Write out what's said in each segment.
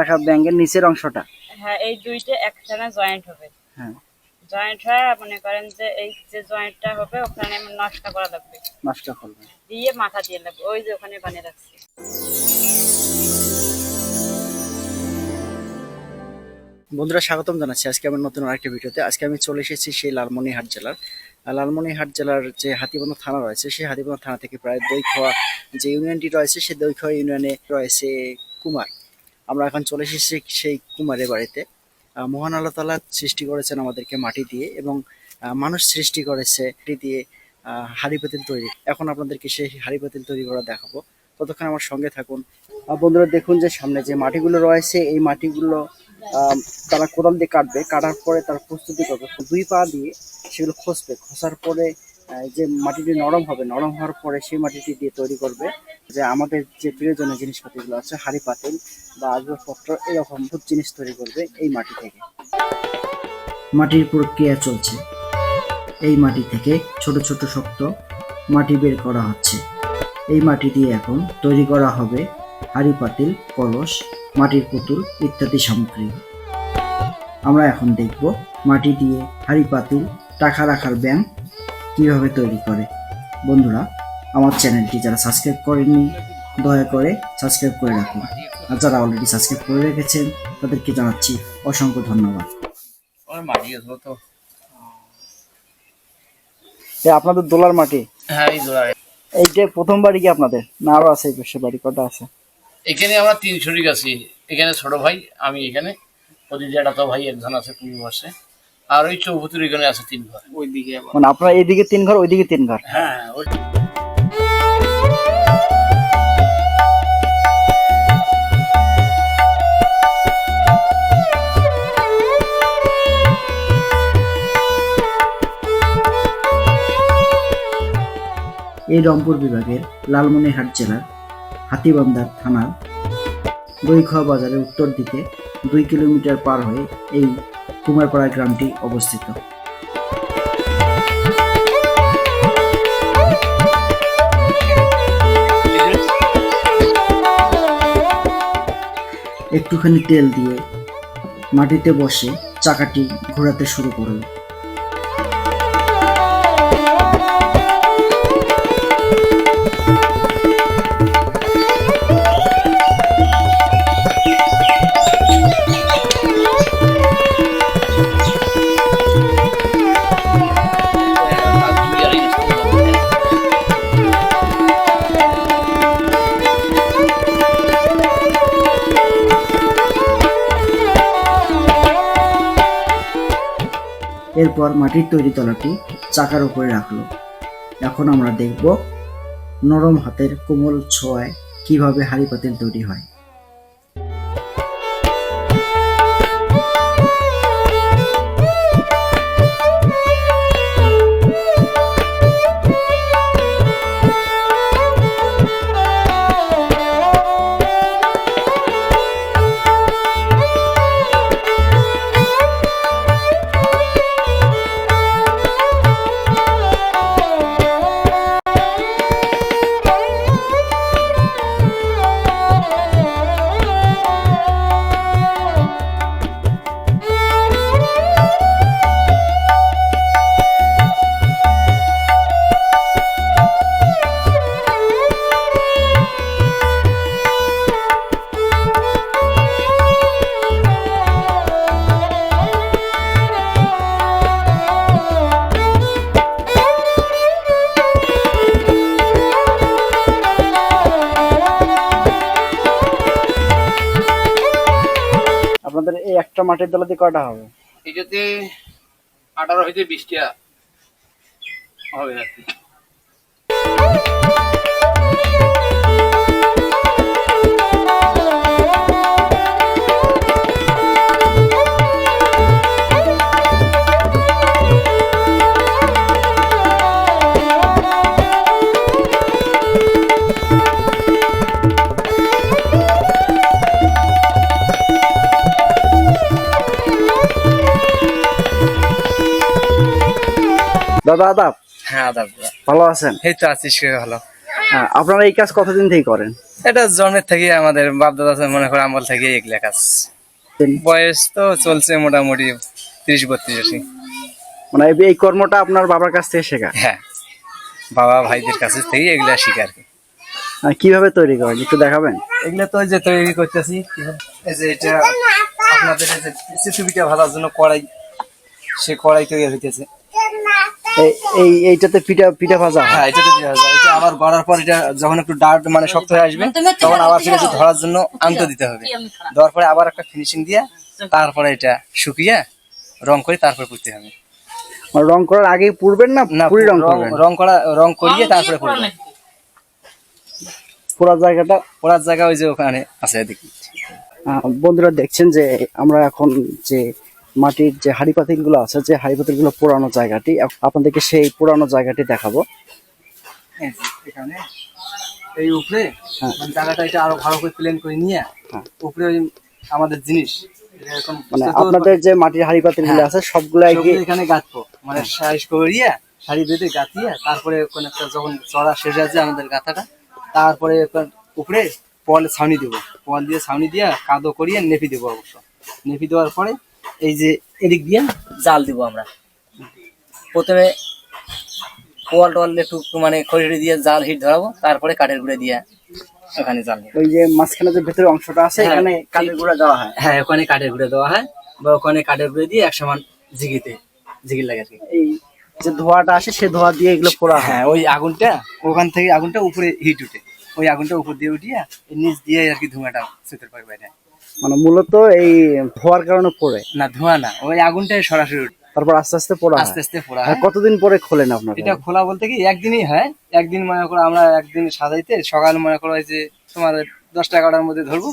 রাখা রাখা ব্যাংকের নিচের অংশটা। হ্যাঁ এই দুইটা একসাথে জয়েন্ট হবে। হ্যাঁ। জয়েন্ট হয়ে মনে করেন যে এই যে জয়েন্টটা হবে ওখানে নষ্ট করা লাগবে। নষ্ট করবে দিয়ে মাথা দিয়ে লাগবে ওই যে ওখানে বানিয়ে রাখছি। বন্ধুরা স্বাগতম জানাচ্ছি আজকে আমার নতুন আরেকটা ভিডিওতে। আজকে আমি চলে এসেছি সেই লালমনিহাট জেলার। লালমনিহাট জেলার যে হাতিবন্ধ থানা রয়েছে সেই হাতিবন্ধ থানা থেকে প্রায় দইখোয়া যে ইউনিয়নটি রয়েছে সেই দইখোয়া ইউনিয়নে রয়েছে কুমার। আমরা এখন চলে এসেছি সেই কুমারের বাড়িতে। মহান আল্লাহ তালা সৃষ্টি করেছেন আমাদেরকে মাটি দিয়ে এবং মানুষ সৃষ্টি করেছে মাটি দিয়ে হাঁড়ি পাতিল তৈরি। এখন আপনাদেরকে সেই হাড়ি পাতিল তৈরি করা দেখাবো। ততক্ষণ আমার সঙ্গে থাকুন। বন্ধুরা, দেখুন যে সামনে যে মাটিগুলো রয়েছে, এই মাটিগুলো তারা কোদাল দিয়ে কাটবে। কাটার পরে তার প্রস্তুতি করবে। দুই পা দিয়ে সেগুলো খসবে। খসার পরে যে মাটিটি নরম হবে, নরম হওয়ার পরে সেই মাটিটি দিয়ে তৈরি করবে। যে আমাদের যে প্রয়োজনীয় জিনিসপাতিগুলো আছে, হাড়ি, পাতিল বা আসবাবপত্র, এরকম সব জিনিস তৈরি করবে এই মাটি থেকে। মাটির প্রক্রিয়া চলছে। এই মাটি থেকে ছোট ছোট, শক্ত মাটি বের করা হচ্ছে। এই মাটি দিয়ে এখন তৈরি করা হবে হাড়ি, পাতিল, কলস, মাটির পুতুল ইত্যাদি সামগ্রী। আমরা এখন দেখব মাটি দিয়ে হাড়ি, পাতিল, টাকা রাখার ব্যাংক কীভাবে তৈরি করে। বন্ধুরা আমার চ্যানেলটি যারা সাবস্ক্রাইব করেননি দয়া করে সাবস্ক্রাইব করে রাখুন। আর যারা অলরেডি সাবস্ক্রাইব করে রেখেছেন তাদেরকে জানাচ্ছি অসংখ্য ধন্যবাদ। আপনাদের দোলার মাটি হ্যাঁ এইটা প্রথম বাড়ি কি আপনাদের? না আরও আছে এই পাশে বাড়ি কটা আছে? এখানে আমরা তিন শরিক আছি এখানে ছোট ভাই আমি এখানে। ওদিকে জ্যাঠাতো ভাই একজন আছে পূর্ব বর্ষে আর ওই চৌভুতির এখানে আছে তিন ঘর। ওইদিকে মানে আপনার এইদিকে তিন ঘর ওইদিকে তিন ঘর? হ্যাঁ ওই এই রংপুর বিভাগের লালমনিরহাট জেলার হাতিবান্ধার থানার দইখোয়া বাজারের উত্তর দিকে দুই কিলোমিটার পার হয়ে এই কুমারপাড়া গ্রামটি অবস্থিত। একটুখানি তেল দিয়ে মাটিতে বসে চাকাটি ঘোরাতে শুরু করল। এরপর মাটির তৈরি তলাটি চাকার উপরে রাখল। এখন আমরা দেখব নরম হাতের কোমল ছোঁয়ায় কীভাবে হাড়ি পাতিল তৈরি হয়। মাটির দিয়ে কয়টা হবে? এটাতে আঠারো হইতে বিশটা হবে আর কি দাদা আদাব? হ্যাঁ দাদা। ভালো আছেন? এই তো আছিস ভালো। হ্যাঁ, আপনারা এই কাজ কতদিন থেকে করেন? এটা জন্মের থেকে আমাদের বাপ দাদা মনে করে আমল থেকে এগুলা কাজ বয়স তো চলছে মোটামুটি ত্রিশ বত্রিশ আশি। মানে এই- কর্মটা আপনার বাবার কাছ থেকে শেখা? হ্যাঁ বাবা ভাইদের কাছে থেকে এগুলা শিখে আর কি। কীভাবে তৈরি করেন একটু দেখাবেন? এগুলা তো ওই যে তৈরি করতেছি এই যে এটা আপনাদের যে পিঠা ভাজার জন্য কড়াই সে কড়াই তৈরি হইতেছে এই- এই এইটাতে পিঠা পিঠা ভাজা হ্যাঁ। এটা তো পিঠা ভাজা এটা আবার গড়ার পর এটা যখন একটু ডার্ট মানে শক্ত হয়ে আসবে তখন আবার ফিরে ধরার জন্য আন্ত দিতে হবে। দেওয়ার পরে আবার একটা ফিনিশিং দিয়ে তারপরে এটা শুকিয়ে রং করে তারপরে পুড়তে হবে। মানে রং করার আগে পুড়বেন না? না পুরি রং রং করবেন? রং করা রং করিয়ে তারপরে পুড়বে পুরা জায়গাটা? পোড়ার জায়গা ওই যে ওখানে আছে দেখি। বন্ধুরা দেখছেন যে আমরা এখন যে মাটির যে হাড়ি পাতিলগুলো আছে যে হাড়ি পাতিলগুলো পোড়ানো জায়গাটি আপ- আপনাদেরকে সেই পোড়ানো জায়গাটি দেখাবো। এই এখানে। এই উপরে হ্যাঁ। মানে জায়গাটা এটা আরও ভালো করে প্লেন করে নিয়ে হ্যাঁ। উপরে আমাদের জিনিস। মানে আপনাদের যে মাটির হাড়ি পাতিলগুলো আছে সবগুলো সবগুলো এখানে গাঁথবো। মানে সাইজ করিয়ে শাড়ি বেঁধে গাঁথিয়ে তারপরে কোন একটা যখন চড়া শেষ আছে আমাদের গাঁথাটা তারপরে উপরে পল ছাউনি দেবো। পল দিয়ে ছাউনি দিয়ে কাদো করিয়ে নেপি দেবো অবশ্য। নেপি দেওয়ার পরে এই যে এদিক দিয়ে জাল দিব আমরা। প্রথমে পোয়াল টোয়াল একটু মানে খড়ি দিয়ে জাল হিট ধরাবো তারপরে কাঠের গুঁড়ে দিয়ে ওখানে জাল। ওই যে মাঝখানে যে ভেতরে অংশটা আছে হ্যাঁ, এখানে কাঠের গুঁড়া দেওয়া হয়। হ্যাঁ ওখানে কাঠের গুঁড়ে দেওয়া হয় বা ওখানে কাঠের গুঁড়ে দিয়ে এক সমান জিগিতে জিগির লাগে আর কি। এই যে ধোঁয়াটা আসে সে ধোঁয়া দিয়ে এগুলো পোড়া হ্যাঁ। ওই আগুনটা ওখান থেকে আগুনটা উপরে হিট উঠে। ওই আগুনটা উপর দিয়ে উঠিয়ে নিচ দিয়ে আর কি ধোঁয়াটা সুতের পারে বাইরে। মানে মূলত এই ধোয়ার কারণে পড়ে। না ধোঁয়া না ওই আগুনটাই সরাসরি তারপর আস্তে আস্তে পোড়া আস্তে আস্তে পোড়া কতদিন পরে খোলেন আপনারা? এটা খোলা বলতে কি একদিনই হয়। একদিন মনে করো আমরা একদিন সাজাইতে সকাল মনে করো যে তোমার দশটা এগারোটার মধ্যে ধরবো।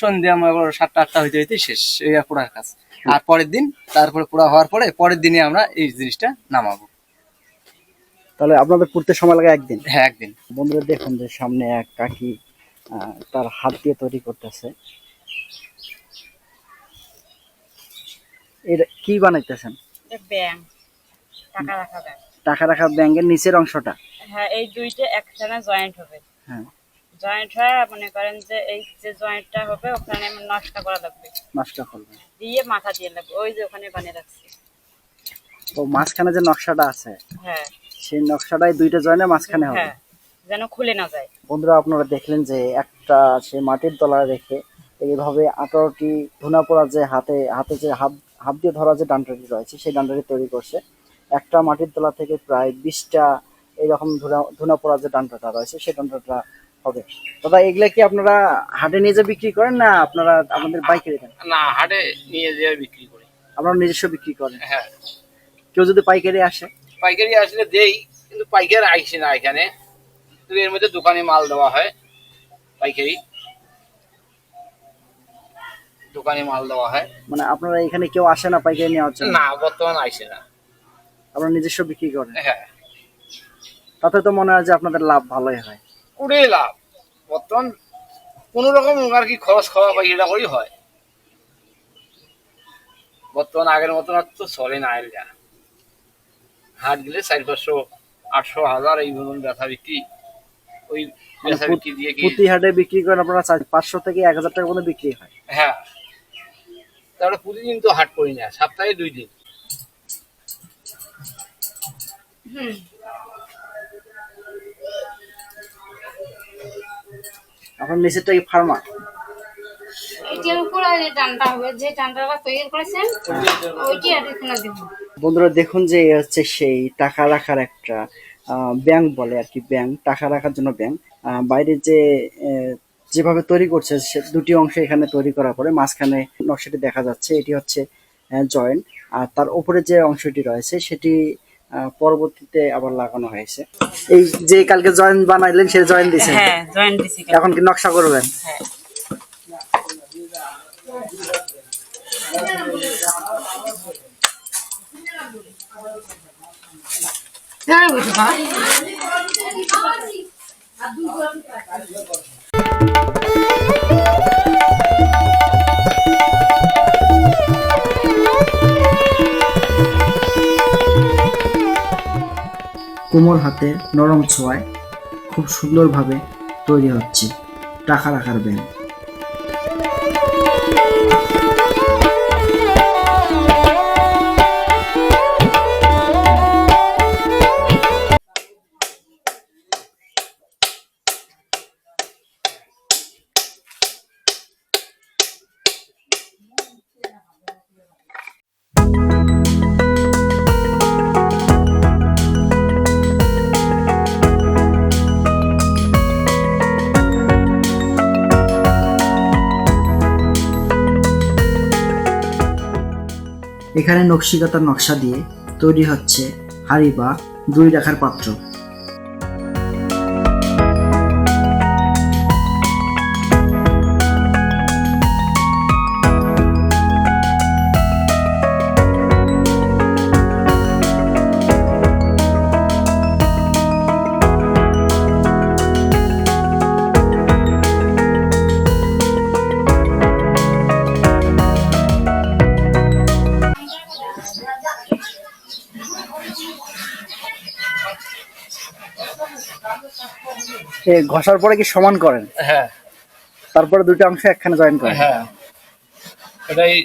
সন্ধ্যা মনে করো সাতটা আটটা হইতে হইতে শেষ এই পোড়ার কাজ। আর পরের দিন তারপরে পোড়া হওয়ার পরে পরের দিনে আমরা এই জিনিসটা নামাবো। তাহলে আপনাদের পুড়তে সময় লাগে একদিন? হ্যাঁ একদিন। বন্ধুরা দেখুন যে সামনে এক কাকি তার হাত দিয়ে তৈরি করতেছে। এটা কি বানাইতেছেন? টাকা রাখা ব্যাংক টাকা রাখা ব্যাংকের নিচের অংশটা? হ্যাঁ এই দুইটা একখানে জয়েন্ট হবে। হ্যাঁ। জয়েন্ট হয়ে মনে করেন যে এই যে জয়েন্টটা হবে ওখানে নষ্ট করা লাগবে। নষ্ট করবে। দিয়ে মাথা দিয়ে লাগবে ওই যে ওখানে বানিয়ে রাখছি। তো মাঝখানে যে নকশাটা আছে হ্যাঁ। সেই নকশাটাই দুইটা জয়েন্টে মাঝখানে হবে? হ্যাঁ। যেন খুলে না যায়। বন্ধুরা আপনারা দেখলেন যে একটা সে মাটির তলায় রেখে এইভাবে আঠারোটি ধুনা পোড়া যে হাতে হাতে যে হাত হাত দিয়ে ধরা যে ডান্ডাটি রয়েছে সেই ডান্ডাটি তৈরি করছে। একটা মাটির তলা থেকে প্রায় বিশটা এইরকম ধুনা ধুনা পোড়া যে ডান্ডাটা রয়েছে সেই ডান্ডাটা হবে। দাদা এগুলা কি আপনারা হাটে নিয়ে যে বিক্রি করেন না আপনারা আমাদের বাইকে দেন না হাটে নিয়ে যেয়ে বিক্রি করি। আপনারা নিজস্ব বিক্রি করেন। হ্যাঁ। কেউ যদি পাইকারি আসে? পাইকারি আসলে দেই কিন্তু পাইকারি আইসি না এখানে। এর মধ্যে দোকানে মাল দেওয়া হয় পাইকারি। দোকানে মাল দেওয়া হয়। মানে আপনারা এখানে কেউ আসে না পাইকারি নেওয়ার জন্য? না বর্তমান আইসে না। আপনারা নিজস্ব বিক্রি করেন? হ্যাঁ। তাতে তো মনে হয় যে আপনাদের লাভ ভালোই হয়। কুড়ে লাভ। বর্তমান কোন রকম আর কি খরচ খাওয়া বা এটা করেই হয়। বর্তমান আগের মতন আর তো চলে না এলগা হাট গেলে চার পাঁচশো আটশো হাজার এই ধরুন ব্যথা বিক্রি ওই বিক্রি দিয়ে প্রতি হাটে বিক্রি করেন আপনারা পাঁচশো থেকে এক হাজার টাকার মধ্যে বিক্রি হয়। হ্যাঁ। তারপরে প্রতিদিন তো হাট করি না সপ্তাহে দুই দিন। আপনার নিচেরটা কি ফার্মা? এটার উপর আর এই হবে যে ডানটাটা তৈরি করেছেন ওইটি আর এখানে বন্ধুরা দেখুন যে হচ্ছে সেই টাকা রাখার একটা ব্যাংক বলে আর কি ব্যাংক টাকা রাখার জন্য ব্যাংক বাইরে যে যেভাবে তৈরি করছে সে দুটি অংশ এখানে তৈরি করার পরে মাঝখানে নকশাটি দেখা যাচ্ছে এটি হচ্ছে জয়েন্ট আর তার উপরে যে অংশটি রয়েছে সেটি আহ, পরবর্তীতে আবার লাগানো হয়েছে। এই যে কালকে জয়েন্ট বানাইলেন সে জয়েন্ট দিয়েছেন। হ্যাঁ জয়েন্ট দিছি এখন কি নকশা করবেন? হ্যাঁ হ্যাঁ বুঝতে পার কোমর হাতে নরম ছোঁয়ায় খুব সুন্দরভাবে তৈরি হচ্ছে টাকা রাখার ব্যাংক এখানে নকশিকাতার নকশা দিয়ে তৈরি হচ্ছে হাড়ি বা দুই রাখার পাত্র। এ ঘষার পরে কি সমান করেন? হ্যাঁ। তারপরে দুটো অংশ একখানে জয়েন করেন? হ্যাঁ। এটা এই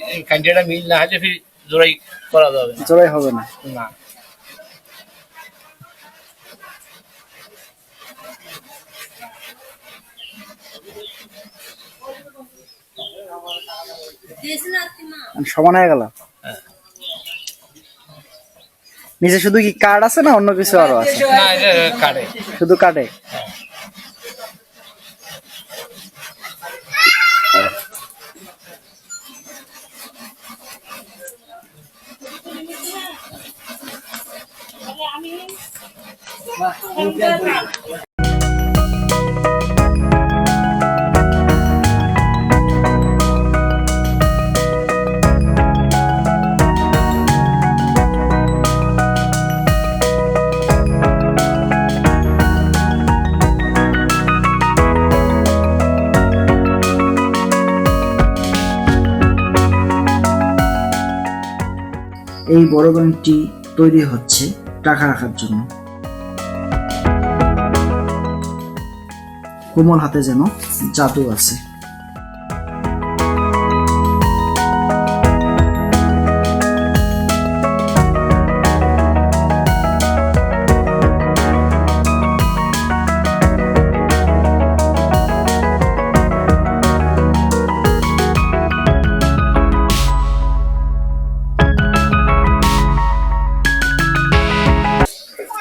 মিল না হলে ফির জোড়াই করা যাবে না। জোড়াই হবে না। না। সমান হয়ে গেল হ্যাঁ। নিচে শুধু কি কার্ড আছে না অন্য কিছু আরও আছে? শুধু কাটে এই বড় ব্যাংকটি তৈরি হচ্ছে টাকা রাখার জন্য। কোমল হাতে যেন জাদু আছে।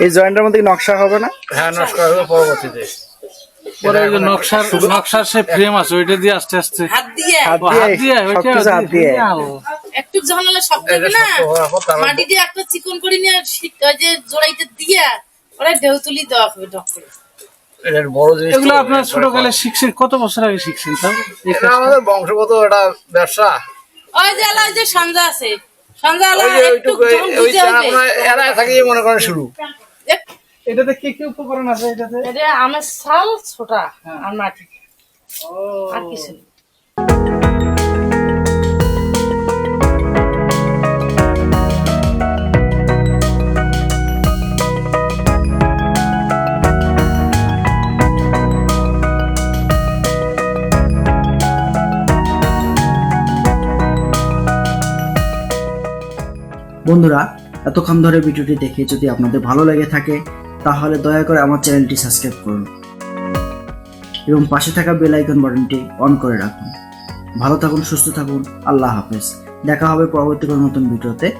এই জয়েন্টের মধ্যে কি নকশা হবে না? হ্যাঁ নষ্ট হবে পরবর্তীতে। পরে ওই যে নকশার নকশার সে ফ্রেম আছে ওইটা দিয়ে আস্তে আস্তে হাত দিয়ে। ও, হাত দিয়ে দিয়ে ওইটা সবকিছু হাত দিয়ে। একটু ঝামেলা শক্ত এটা না? শক্ত হওয়ার পর তারপর- মাটি দিয়ে একটা চিকন করে নিয়ে ওই যে জোড়াইতে দিয়া ওরা ঢেউ তুলি দেওয়া হবে ডক করে এটার বড় জিনিস এগুলো আপনার এটা ছোটকালে শিখছেন। কত বছর আগে শিখছেন তাও? এটা আমাদের বংশগত একটা ব্যবসা। ওই যে এলা ওই যে সঞ্জা আছে। সঞ্জা এলা ওই যে ওইটুকু ওই এরা থাকি মনে করেন শুরু। এটাতে কি কি উপকরণ আছে এটাতে? এটা আমের শাল ছোটা আর মাটি আর কিছু বন্ধুরা এতক্ষণ ধরে ভিডিওটি দেখে যদি আপনাদের ভালো লেগে থাকে তাহলে দয়া করে আমার চ্যানেলটি সাবস্ক্রাইব করুন। এবং পাশে থাকা বেল আইকন বাটনটি অন করে রাখুন। ভালো থাকুন, সুস্থ থাকুন, আল্লাহ হাফেজ। দেখা হবে পরবর্তী কোনো নতুন ভিডিওতে।